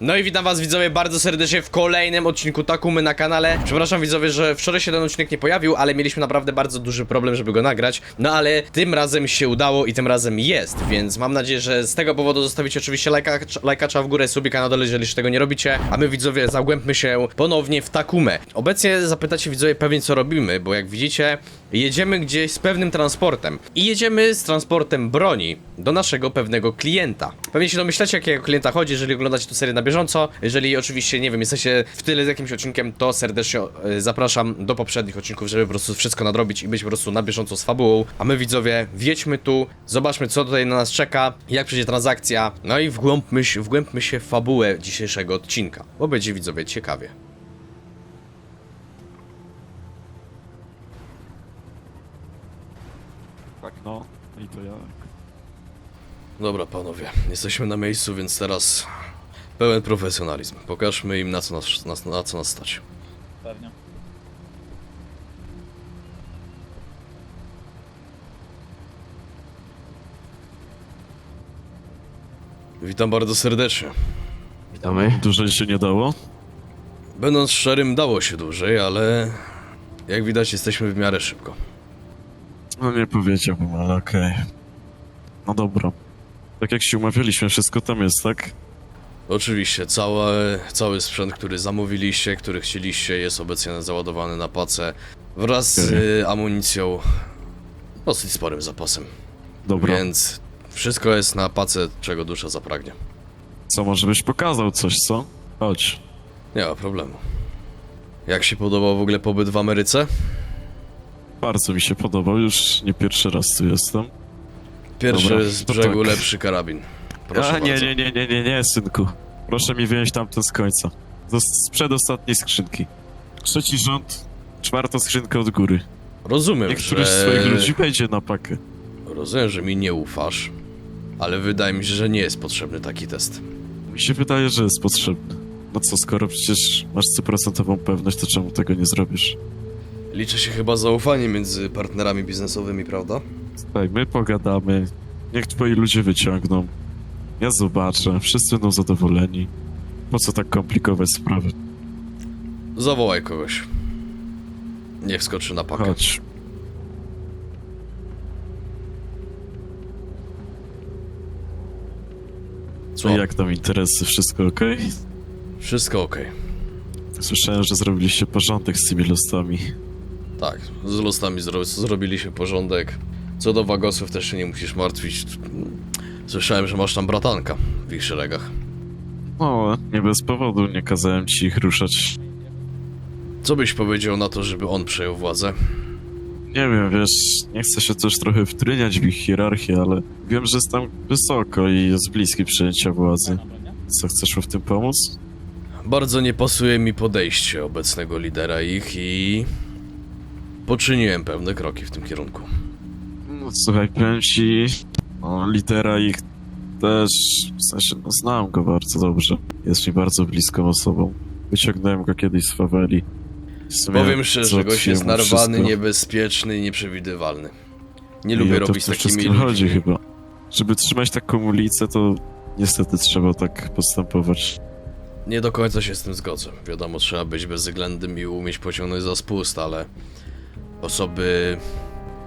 No i witam was widzowie bardzo serdecznie w kolejnym odcinku Takumy na kanale. Przepraszam widzowie, że wczoraj się ten odcinek nie pojawił, ale mieliśmy naprawdę bardzo duży problem, żeby go nagrać. No ale tym razem się udało i tym razem jest, więc mam nadzieję, że z tego powodu zostawicie oczywiście lajka, lajkacza w górę, subika na dole, jeżeli jeszcze tego nie robicie. A my widzowie zagłębmy się ponownie w Takumę. Obecnie zapytacie widzowie pewnie co robimy, bo jak widzicie jedziemy gdzieś z pewnym transportem. I jedziemy z transportem broni do naszego pewnego klienta. Pewnie się domyślacie jakiego klienta chodzi, jeżeli oglądacie tę serię na bieżąco Jeżeli oczywiście, nie wiem, jesteście w tyle z jakimś odcinkiem, to serdecznie e, zapraszam do poprzednich odcinków, żeby po prostu wszystko nadrobić i być po prostu na bieżąco z fabułą A my widzowie, wjedźmy tu, zobaczmy co tutaj na nas czeka, jak przejdzie transakcja No i wgłębmy się, wgłębmy się w fabułę dzisiejszego odcinka, bo będzie widzowie ciekawie Tak, no. I to ja. Dobra panowie, jesteśmy na miejscu, więc teraz pełen profesjonalizm. Pokażmy im na co nas, na, na co nas stać. Pewnie. Witam bardzo serdecznie. Witamy. Dłużej się nie dało? Będąc szczerym, dało się dłużej, ale jak widać jesteśmy w miarę szybko. No nie powiedziałbym, ale okej. No dobra. Tak jak się umawialiśmy, wszystko tam jest, tak? Oczywiście, całe, cały sprzęt, który zamówiliście, który chcieliście, jest obecnie załadowany na pacę wraz z y, amunicją dosyć sporym zapasem. Dobra. Więc wszystko jest na pacę, czego dusza zapragnie. Co, może byś pokazał coś, co? Chodź. Nie ma problemu. Jak się podobał w ogóle pobyt w Ameryce? Bardzo mi się podobał, już nie pierwszy raz tu jestem. Pierwszy Dobra, z to brzegu tak. lepszy karabin. Proszę A nie, bardzo. nie, nie, nie, nie, nie, synku. Proszę mi wyjąć tamten z końca. Z, z przedostatniej skrzynki. Trzeci rząd, czwarta skrzynka od góry. Rozumiem, Niektóryś że... z swoich ludzi wejdzie na pakę. Rozumiem, że mi nie ufasz, ale wydaje mi się, że nie jest potrzebny taki test. Mi się wydaje, że jest potrzebny. No co, skoro przecież masz stuprocentową pewność, to czemu tego nie zrobisz? Liczy się chyba zaufanie między partnerami biznesowymi, prawda? Tak, my pogadamy. Niech twoi ludzie wyciągną. Ja zobaczę, wszyscy będą zadowoleni. Po co tak komplikować sprawy? Zawołaj kogoś. Niech skoczy na pakę. Chodź. Co? Jak tam interesy? Wszystko ok? Wszystko okej. Słyszałem, że zrobiliście porządek z tymi losami. Tak, z losami zro zrobiliśmy porządek. Co do wagosów też się nie musisz martwić. Słyszałem, że masz tam bratanka w ich szeregach. No, nie bez powodu nie kazałem ci ich ruszać. Co byś powiedział na to, żeby on przejął władzę? Nie wiem, wiesz, nie chcę się też trochę wtryniać w ich hierarchię, ale wiem, że jest tam wysoko i jest bliski przejęcia władzy. Co, chcesz mu w tym pomóc? Bardzo nie pasuje mi podejście obecnego lidera ich i... Poczyniłem pewne kroki w tym kierunku. No słuchaj, powiem ci, no, litera ich też, w sensie, no znam go bardzo dobrze. Jest mi bardzo bliską osobą. Wyciągnąłem go kiedyś z faweli. Sumie Powiem szczerze, gość jest narwany, wszystko. niebezpieczny i nieprzewidywalny. Nie I lubię to robić z takimi ludźmi. chodzi chyba. Żeby trzymać taką ulicę, to niestety trzeba tak postępować. Nie do końca się z tym zgodzę. Wiadomo, trzeba być bezwzględnym i umieć pociągnąć za spust, ale osoby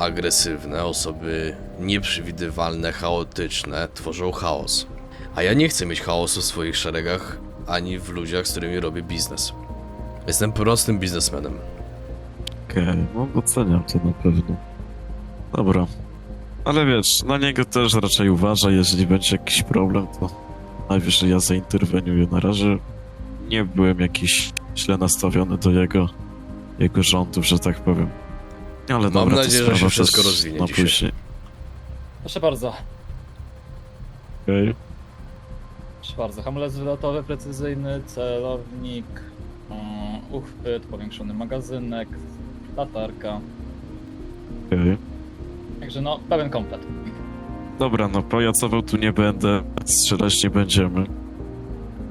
agresywne, osoby nieprzewidywalne, chaotyczne tworzą chaos. A ja nie chcę mieć chaosu w swoich szeregach, ani w ludziach, z którymi robię biznes. Jestem prostym biznesmenem. Okej, no doceniam to na pewno. Dobra. Ale wiesz, na niego też raczej uważaj, jeżeli będzie jakiś problem, to najwyżej ja zainterweniuję. Na razie nie byłem jakiś źle nastawiony do jego, jego rządów, że tak powiem. Ale Mam dobra, to nadzieję, że sprawa się wszystko rozwinie na dzisiaj. później. Proszę bardzo. Okej. Proszę bardzo. Hamulec wylotowy, precyzyjny, celownik, mm, uchwyt, powiększony magazynek, latarka. okej. Także no, pełen komplet. Dobra, no pajacował tu nie będę, strzelać nie będziemy.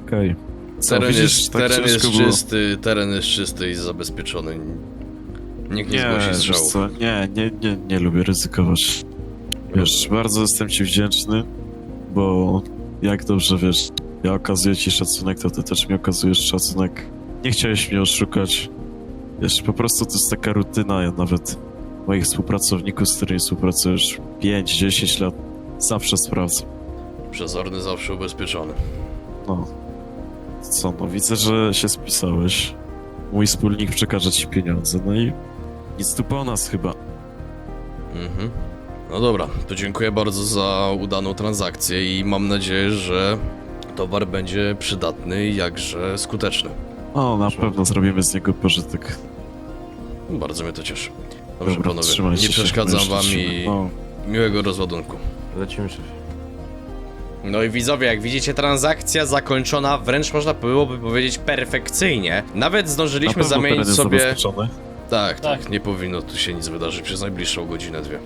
Okej. Co, Teren widzisz, jest, tak teren jest było. czysty, teren jest czysty i zabezpieczony. Nikt nie, Nie, zgłosi wiesz strzału. co, nie, nie, nie, nie lubię ryzykować. Wiesz, bardzo jestem ci wdzięczny, bo jak dobrze wiesz, Ja okazuję ci szacunek, to ty też mi okazujesz szacunek. Nie chciałeś mnie oszukać. Wiesz, po prostu to jest taka rutyna, ja nawet moich współpracowników, z którymi współpracujesz 5-10 lat, zawsze sprawdzam. Przezorny zawsze ubezpieczony. No. Co, no widzę, że się spisałeś. Mój wspólnik przekaże ci pieniądze, no i nic tu po nas chyba. Mhm. No dobra, to dziękuję bardzo za udaną transakcję i mam nadzieję, że towar będzie przydatny i jakże skuteczny. O, na pewno zrobimy z niego pożytek. Bardzo mnie to cieszy. Dobrze, Dobra, panowie, nie się, przeszkadzam wam i No, miłego rozładunku. Lecimy szefie. No i widzowie, jak widzicie, transakcja zakończona wręcz można byłoby powiedzieć perfekcyjnie. Nawet na zdążyliśmy pewno zamienić teren jest sobie... Tak, tak, Tak. nie powinno tu się nic wydarzyć przez najbliższą godzinę, dwie.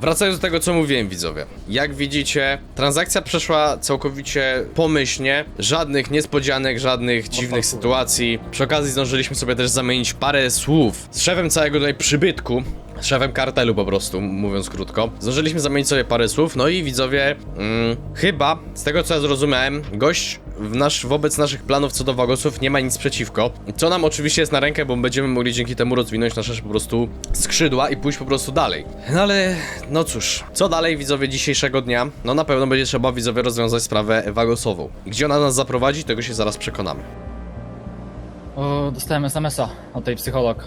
Wracając do tego, co mówiłem, widzowie. Jak widzicie, transakcja przeszła całkowicie pomyślnie. Żadnych niespodzianek, żadnych dziwnych sytuacji. Przy okazji zdążyliśmy sobie też zamienić parę słów z szefem całego tutaj przybytku. Szefem kartelu po prostu, mówiąc krótko. Zdążyliśmy zamienić sobie parę słów, no i widzowie, mm, chyba, z tego co ja zrozumiałem, gość w nasz, wobec naszych planów co do wagosów nie ma nic przeciwko. Co nam oczywiście jest na rękę, bo będziemy mogli dzięki temu rozwinąć nasze po prostu skrzydła i pójść po prostu dalej. No ale, no cóż, co dalej widzowie dzisiejszego dnia? No na pewno będzie trzeba widzowie rozwiązać sprawę wagosową. Gdzie ona nas zaprowadzi, tego się zaraz przekonamy. O, dostałem SMS-a od tej psycholog.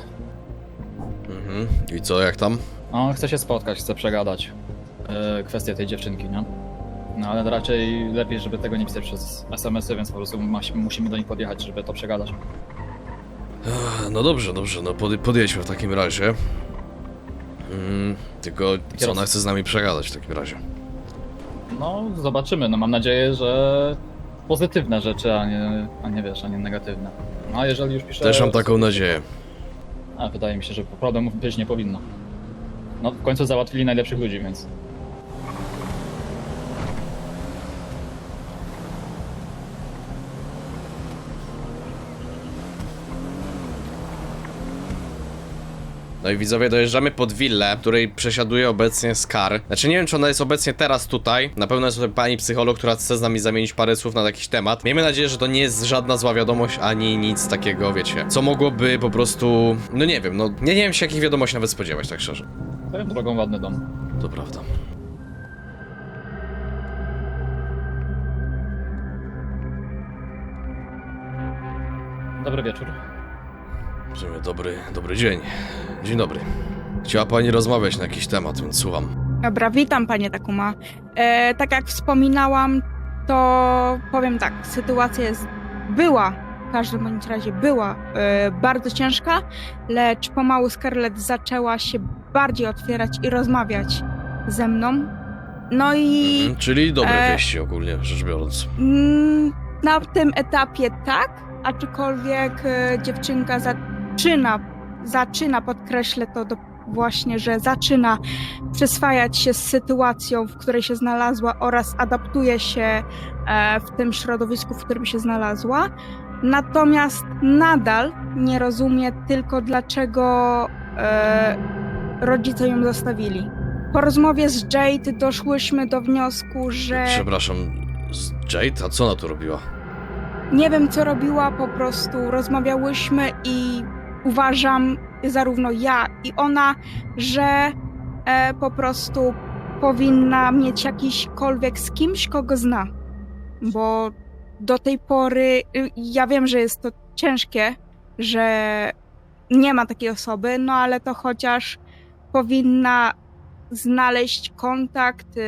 Mhm. I co, jak tam? On chce się spotkać, chce przegadać e, kwestię tej dziewczynki, nie? No ale raczej lepiej, żeby tego nie pisać przez SMS-y, więc po prostu musimy do nich podjechać, żeby to przegadać. No dobrze, dobrze, no pod, podjedźmy w takim razie. Mm, tylko co ona chce z nami przegadać w takim razie? No, zobaczymy. No mam nadzieję, że pozytywne rzeczy, a nie, a nie wiesz, a nie negatywne. No a jeżeli już piszę... Też mam taką nadzieję. A, wydaje mi się, że problemów być nie powinno. No, w końcu załatwili najlepszych ludzi, więc... No i widzowie, dojeżdżamy pod willę, której przesiaduje obecnie Scar. Znaczy nie wiem, czy ona jest obecnie teraz tutaj. Na pewno jest tutaj pani psycholog, która chce z nami zamienić parę słów na jakiś temat. Miejmy nadzieję, że to nie jest żadna zła wiadomość, ani nic takiego, wiecie. Co mogłoby po prostu... No nie wiem, no nie, nie wiem się jakich wiadomości nawet spodziewać, tak szczerze. Swoją drogą ładny dom. To prawda. Dobry wieczór. W sumie dobry, dobry dzień. Dzień dobry. Chciała pani rozmawiać na jakiś temat, więc słucham. Dobra, witam panie Takuma. E, tak jak wspominałam, to powiem tak, sytuacja jest, była, w każdym bądź razie była e, bardzo ciężka, lecz pomału Scarlett zaczęła się bardziej otwierać i rozmawiać ze mną. No i Mhm, czyli dobre E, wieści ogólnie rzecz biorąc. mm, na tym etapie tak, aczkolwiek e, dziewczynka zaczyna, zaczyna, podkreślę to do, właśnie, że zaczyna przyswajać się z sytuacją, w której się znalazła oraz adaptuje się e, w tym środowisku, w którym się znalazła. Natomiast nadal nie rozumie tylko, dlaczego e, rodzice ją zostawili. Po rozmowie z Jade doszłyśmy do wniosku, że Przepraszam, z Jade? A co ona tu robiła? nie wiem, co robiła, po prostu rozmawiałyśmy i uważam, zarówno ja i ona, że e, po prostu powinna mieć jakiśkolwiek z kimś, kogo zna. Bo do tej pory, y, ja wiem, że jest to ciężkie, że nie ma takiej osoby, no ale to chociaż powinna znaleźć kontakt y,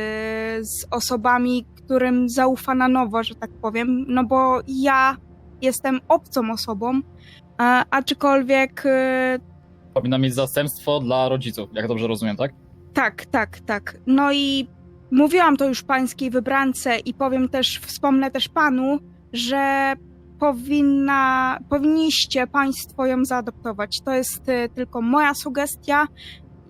z osobami, którym zaufa na nowo, że tak powiem, no bo ja jestem obcą osobą, a, aczkolwiek y, Powinna mieć zastępstwo dla rodziców, jak dobrze rozumiem, tak? tak, tak, tak. No i mówiłam to już pańskiej wybrance i powiem też, wspomnę też panu, że powinna, powinniście państwo ją zaadoptować. To jest y, tylko moja sugestia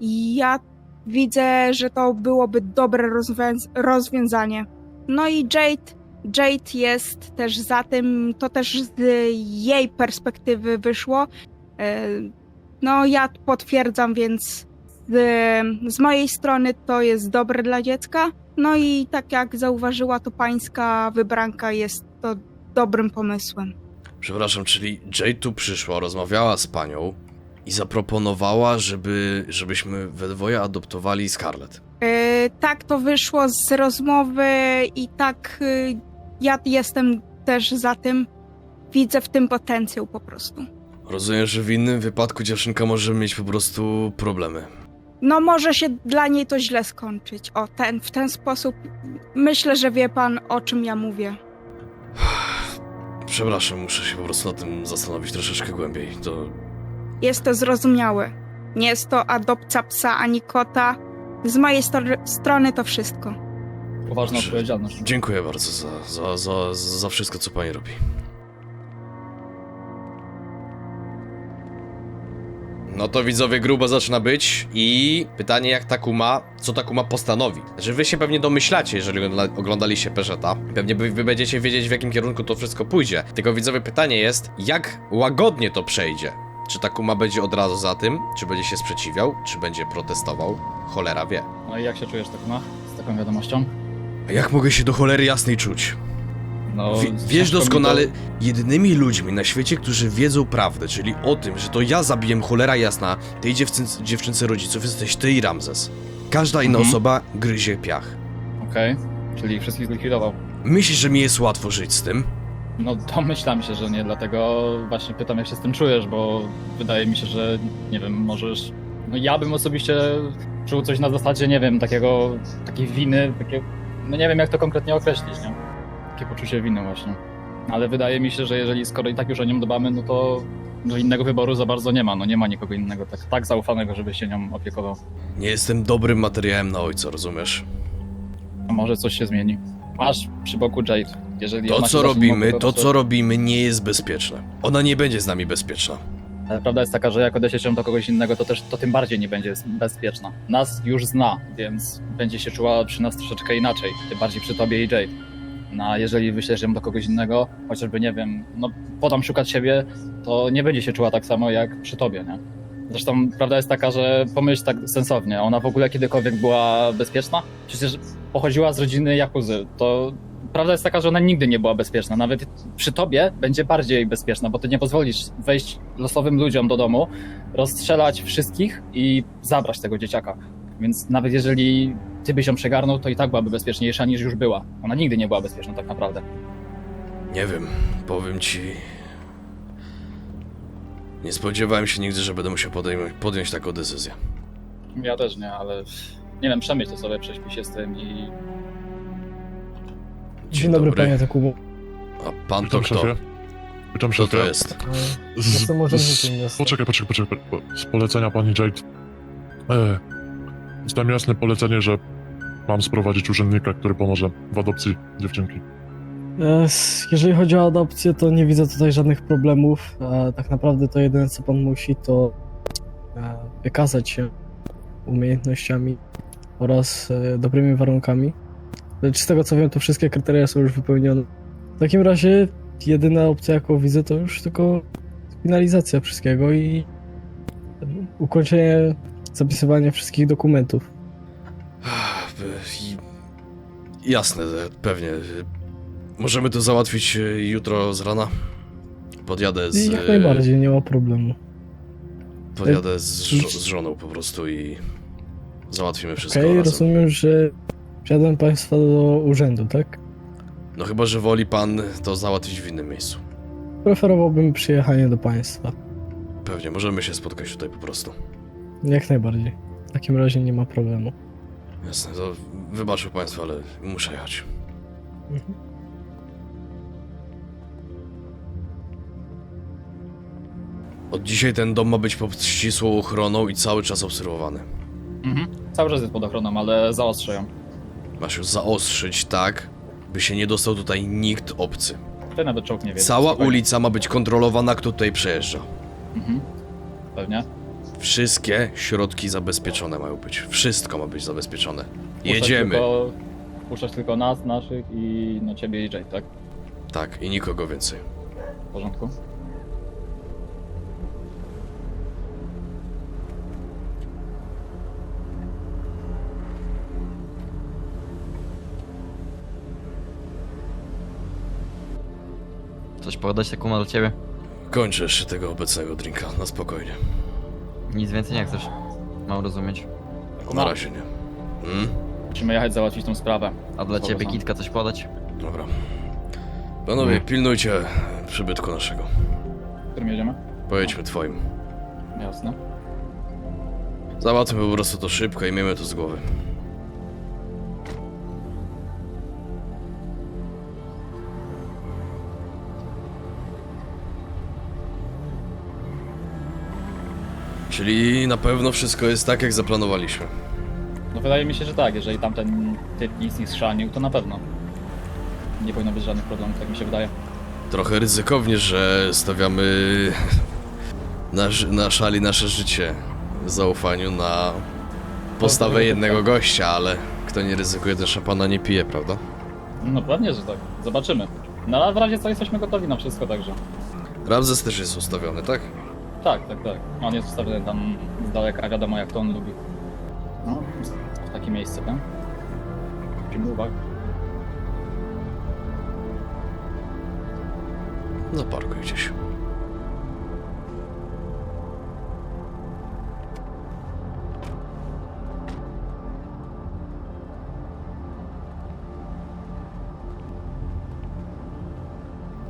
i ja widzę, że to byłoby dobre rozwią- rozwiązanie. No i Jade, Jade jest też za tym, to też z jej perspektywy wyszło. E, No ja potwierdzam, więc z mojej strony to jest dobre dla dziecka. No i tak jak zauważyła to pańska wybranka, jest to dobrym pomysłem. Przepraszam, czyli Jade tu przyszła, rozmawiała z panią i zaproponowała, żeby, żebyśmy we dwoje adoptowali Scarlett. Yy, tak to wyszło z rozmowy i tak yy, ja jestem też za tym. Widzę w tym potencjał po prostu. Rozumiem, że w innym wypadku dziewczynka może mieć po prostu problemy. No może się dla niej to źle skończyć. O, ten, w ten sposób myślę, że wie pan o czym ja mówię. Przepraszam, muszę się po prostu na tym zastanowić troszeczkę głębiej. To Jest to zrozumiałe. Nie jest to adopcja psa ani kota. Z mojej strony to wszystko. Poważna Dobrze. odpowiedzialność. dziękuję bardzo za, za, za, za wszystko, co pani robi. No to widzowie grubo zaczyna być i pytanie jak Takuma, co Takuma postanowi. Znaczy wy się pewnie domyślacie, jeżeli ogląda- oglądaliście Peszeta. Pewnie wy, będziecie wiedzieć w jakim kierunku to wszystko pójdzie. Tylko widzowie pytanie jest, jak łagodnie to przejdzie. Czy Takuma będzie od razu za tym, czy będzie się sprzeciwiał, czy będzie protestował? Cholera wie. No i jak się czujesz tak ma z taką wiadomością? A jak mogę się do cholery jasnej czuć? No, Wie, wiesz doskonale, jedynymi ludźmi na świecie, którzy wiedzą prawdę, czyli o tym, że to ja zabiłem cholera jasna tej dziewczynce, dziewczynce rodziców, jesteś ty i Ramzes. Każda inna Mhm. osoba gryzie piach. Okej, czyli wszystkich zlikwidował. Myślisz, że mi jest łatwo żyć z tym? No domyślam się, że nie, dlatego właśnie pytam jak się z tym czujesz, bo wydaje mi się, że nie wiem, możesz... No ja bym osobiście czuł coś na zasadzie, nie wiem, takiego, takiej winy, takie... No nie wiem jak to konkretnie określić, nie? Takie poczucie winy właśnie. Ale wydaje mi się, że jeżeli skoro i tak już o nią dbamy, no to no innego wyboru za bardzo nie ma, no nie ma nikogo innego tak, tak zaufanego, żeby się nią opiekował. Nie jestem dobrym materiałem na ojca, rozumiesz? A może coś się zmieni. Masz przy boku Jade. Jeżeli To, co robimy, to, opiekować, co robimy, nie jest bezpieczne. Ona nie będzie z nami bezpieczna. Prawda jest taka, że jak odeślesz ją do kogoś innego, to też to tym bardziej nie będzie bezpieczna. Nas już zna, więc będzie się czuła przy nas troszeczkę inaczej, tym bardziej przy tobie i Jade. No a jeżeli wyślesz ją do kogoś innego, chociażby nie wiem, no podam szukać siebie, to nie będzie się czuła tak samo jak przy tobie, nie? Zresztą prawda jest taka, że pomyśl tak sensownie, ona w ogóle kiedykolwiek była bezpieczna? Przecież pochodziła z rodziny Jakuzy, to prawda jest taka, że ona nigdy nie była bezpieczna. Nawet przy tobie będzie bardziej bezpieczna, bo ty nie pozwolisz wejść losowym ludziom do domu, rozstrzelać wszystkich i zabrać tego dzieciaka. Więc nawet jeżeli ty byś ją przegarnął, to i tak byłaby bezpieczniejsza niż już była. Ona nigdy nie była bezpieczna tak naprawdę. Nie wiem, powiem ci. Nie spodziewałem się nigdy, że będę musiał podejm- podjąć taką decyzję. Ja też nie, ale nie wiem, przemyśl to sobie, prześpij się z tym i Dzień dobry, panie Takubo. A pan to Witam kto? szefie. Witam Kto szefie. to jest? Z, Jestem urzędnikiem z, miasta. poczekaj, poczekaj, poczekaj. po- Z polecenia pani Jade. E, dostałem jasne polecenie, że mam sprowadzić urzędnika, który pomoże w adopcji dziewczynki. E, s- Jeżeli chodzi o adopcję, to nie widzę tutaj żadnych problemów. E, Tak naprawdę to jedyne, co pan musi, to e, wykazać się umiejętnościami oraz e, dobrymi warunkami. Lecz z tego co wiem, to wszystkie kryteria są już wypełnione. W takim razie jedyna opcja, jaką widzę, to już tylko finalizacja wszystkiego i ukończenie zapisywania wszystkich dokumentów. Jasne, e, pewnie. E, Możemy to załatwić e, jutro z rana? Podjadę z. Jak e, najbardziej, nie ma problemu. Podjadę z, żo- z żoną po prostu i załatwimy wszystko Okej, razem. rozumiem, że wsiadłem państwa do urzędu, tak? No chyba, że woli pan to załatwić w innym miejscu. Preferowałbym przyjechanie do państwa. Pewnie, możemy się spotkać tutaj po prostu. Jak najbardziej. W takim razie nie ma problemu. Jasne, to wybaczył państwo, ale muszę jechać. Mhm. Od dzisiaj ten dom ma być pod ścisłą ochroną i cały czas obserwowany. mhm. cały czas jest pod ochroną, ale zaostrzę ją. Masz ją zaostrzyć tak, by się nie dostał tutaj nikt obcy. Ty nawet czołg nie wie. Cała spokojnie. ulica ma być kontrolowana, kto tutaj przejeżdża. Mhm. Pewnie. Wszystkie środki zabezpieczone mają być. Wszystko ma być zabezpieczone. Puszczać Jedziemy. Tylko, puszczać tylko nas, naszych i no ciebie i Jade, tak? Tak, i nikogo więcej. W porządku. Coś podać Takuma do ciebie? Kończę jeszcze tego obecnego drinka, na spokojnie. Nic więcej nie chcesz. Mam rozumieć. Na razie nie. Hmm? Musimy jechać załatwić tą sprawę. A dla Spoko, ciebie kitka coś podać? Dobra. Panowie, pilnujcie przybytku naszego. Którym jedziemy? Pojedźmy twoim. Jasne. Załatwmy po prostu to szybko i miejmy to z głowy. Czyli na pewno wszystko jest tak, jak zaplanowaliśmy. No wydaje mi się, że tak. Jeżeli tamten typ nic nie schrzanił, to na pewno. Nie powinno być żadnych problemów, tak mi się wydaje. Trochę ryzykownie, że stawiamy na, na szali nasze życie w zaufaniu na postawę jednego gościa, ale kto nie ryzykuje, ten szampana nie pije, prawda? No pewnie, że tak. Zobaczymy. No ale w razie co jesteśmy gotowi na wszystko, także. Ramzes też jest ustawiony, tak? Tak, tak, tak. On jest ustawiony tam z daleka, wiadomo jak to on lubi. No, w takie miejsce, tak? Musimy uwagę. Zaparkuj gdzieś.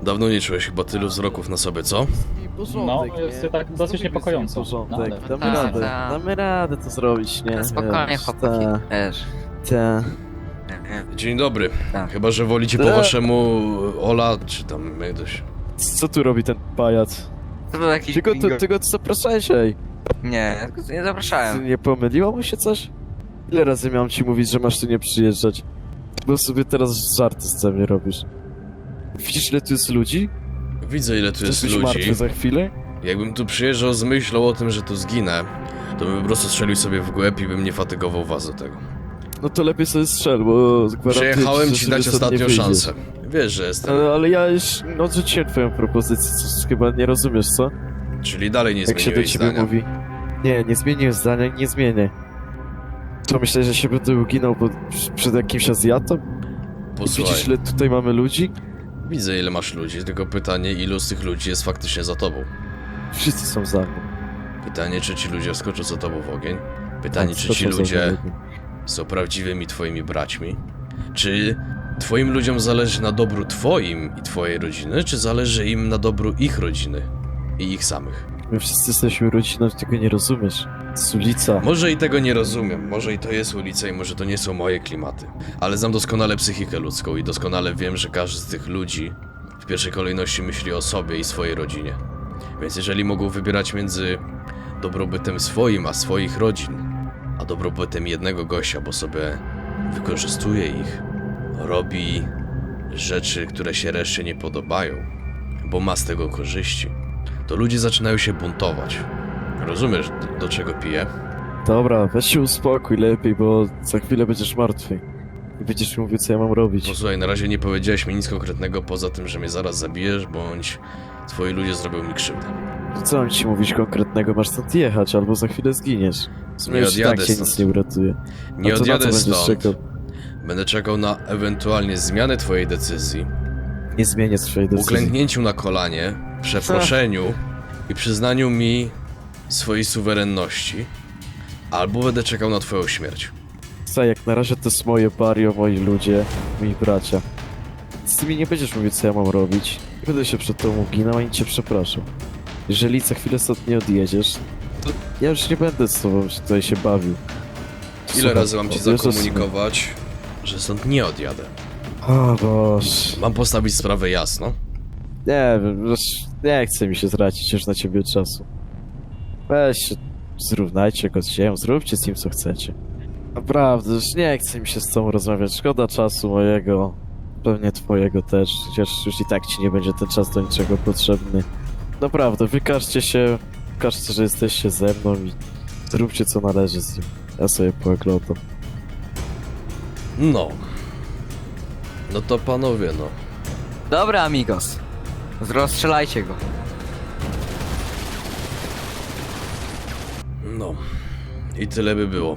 Dawno nie czułeś chyba tylu wzroków na sobie, co? No, jest tak dosyć niepokojąco. No, ale- Damy Tak, radę, tak. damy radę to zrobić, nie? No spokojnie, Wiesz, chłopaki, ta, też. ta. Dzień dobry. Tak. Chyba, że wolicie po waszemu Ola, czy tam ktoś. Co tu robi ten pajac? To był jakiś Tylko bingo. to, tego co zapraszałeś, ej. Nie, nie zapraszałem. Nie pomyliło mu się coś? Ile razy miałem ci mówić, że masz tu nie przyjeżdżać? Bo sobie teraz żarty ze mnie robisz. Widzisz ile tu jest ludzi? Widzę, ile tu Czy jest martwy ludzi. za chwilę? Jakbym tu przyjeżdżał z myślą o tym, że tu zginę, to bym po prostu strzelił sobie w głęb i bym nie fatygował was do tego. No to lepiej sobie strzel, bo gwarantuję Przyjechałem że ci sobie dać stąd nie ostatnią wyjdziesz. szansę. Wiesz, że jestem. Ale, ale ja już odrzuciłem twoją propozycję, co chyba nie rozumiesz, co? Czyli dalej nie Jak się do zmieniłeś ciebie zdania. mówi. Nie, nie zmieniłem zdania, nie zmienię. To myślę, że się będę uginał pod, przed jakimś Azjatą? Posłuchaj, Widzisz ile tutaj mamy ludzi? Widzę ile masz ludzi, tylko pytanie, ilu z tych ludzi jest faktycznie za tobą. Wszyscy są za mną. Pytanie, czy ci ludzie wskoczą za tobą w ogień. Pytanie, Tak, czy ci za ludzie mną. są prawdziwymi twoimi braćmi. Czy twoim ludziom zależy na dobru twoim i twojej rodziny, czy zależy im na dobru ich rodziny i ich samych? My wszyscy jesteśmy rodziną, ty tego nie rozumiesz. To jest ulica. Może i tego nie rozumiem, może i to jest ulica i może to nie są moje klimaty, ale znam doskonale psychikę ludzką i doskonale wiem, że każdy z tych ludzi w pierwszej kolejności myśli o sobie i swojej rodzinie. Więc jeżeli mogą wybierać między dobrobytem swoim, a swoich rodzin, a dobrobytem jednego gościa, bo sobie wykorzystuje ich, robi rzeczy, które się reszcie nie podobają, bo ma z tego korzyści, to ludzie zaczynają się buntować. Rozumiesz, do, do czego piję? Dobra, weź się uspokój lepiej, bo za chwilę będziesz martwy. I będziesz mówił, co ja mam robić. Posłuchaj, na razie nie powiedziałeś mi nic konkretnego poza tym, że mnie zaraz zabijesz, bądź twoi ludzie zrobią mi krzywdę. To co mam ci mówić konkretnego? Masz stąd jechać, albo za chwilę zginiesz. Nie Już tak odjadę się nic nie uratuje. Nie A to na co odjadę będziesz stąd. czekał? Będę czekał na ewentualnie zmianę twojej decyzji, Nie zmienię swojej decyzji. uklęknięciu na kolanie, przeproszeniu i przyznaniu mi swojej suwerenności, albo będę czekał na twoją śmierć. Co, jak na razie to jest moje bario, moi ludzie, moi bracia. Z tymi nie będziesz mówić, co ja mam robić. Nie będę się przed tobą uginał, ani cię przepraszam. Jeżeli za chwilę stąd nie odjedziesz, to ja już nie będę z tobą tutaj się bawił. Ile Słuchaj, razy mam ci wiesz, że- zakomunikować, że stąd nie odjadę? O Boże. Mam postawić sprawę jasno. Nie wiem, wiesz, nie chce mi się tracić już na ciebie czasu. Weź się, zrównajcie go z ziemią, zróbcie z nim co chcecie. Naprawdę, już nie chce mi się z tobą rozmawiać, szkoda czasu mojego, pewnie twojego też, chociaż już i tak ci nie będzie ten czas do niczego potrzebny. Naprawdę, wykażcie się, pokażcie, że jesteście ze mną i zróbcie co należy z nim. Ja sobie pooglądam. No. No to panowie, no. Dobra, amigos. Rozstrzelajcie go. No. I tyle by było.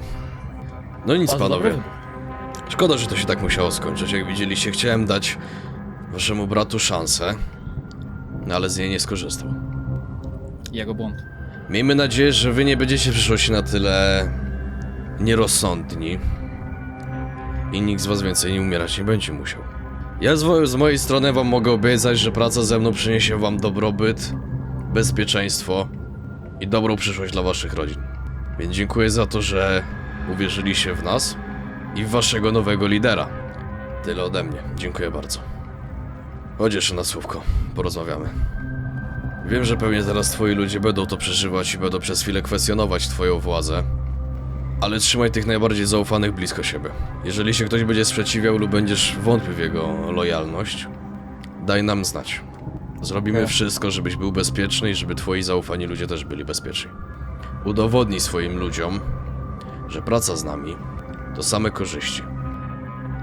No nic, Bardzo panowie. dobry. Szkoda, że to się tak musiało skończyć. Jak widzieliście, chciałem dać waszemu bratu szansę. no ale z niej nie skorzystał. Jego błąd. Miejmy nadzieję, że wy nie będziecie w przyszłości na tyle nierozsądni i nikt z was więcej nie umierać nie będzie musiał. Ja z, z mojej strony wam mogę obiecać, że praca ze mną przyniesie wam dobrobyt, bezpieczeństwo i dobrą przyszłość dla waszych rodzin. Więc dziękuję za to, że uwierzyliście w nas i w waszego nowego lidera. Tyle ode mnie. Dziękuję bardzo. Chodź jeszcze na słówko. Porozmawiamy. Wiem, że pewnie teraz twoi ludzie będą to przeżywać i będą przez chwilę kwestionować twoją władzę. Ale trzymaj tych najbardziej zaufanych blisko siebie. Jeżeli się ktoś będzie sprzeciwiał lub będziesz wątpił w jego lojalność, daj nam znać. Zrobimy Okej. wszystko, żebyś był bezpieczny i żeby twoi zaufani ludzie też byli bezpieczni. Udowodnij swoim ludziom, że praca z nami to same korzyści.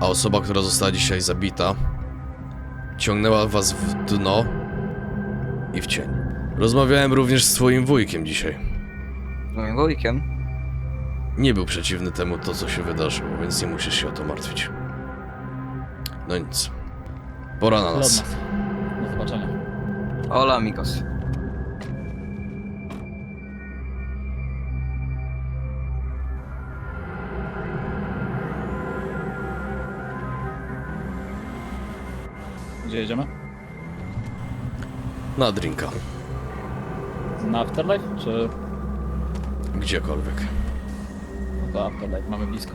A osoba, która została dzisiaj zabita, ciągnęła was w dno i w cień. Rozmawiałem również z twoim wujkiem dzisiaj. Z moim wujkiem. Nie był przeciwny temu to, co się wydarzyło, więc nie musisz się o to martwić. No nic. Pora na nas. Do zobaczenia. Hola, amigos. Gdzie jedziemy? Na drinka. Na Afterlife? Czy... Gdziekolwiek. No to Afterlife, mamy blisko.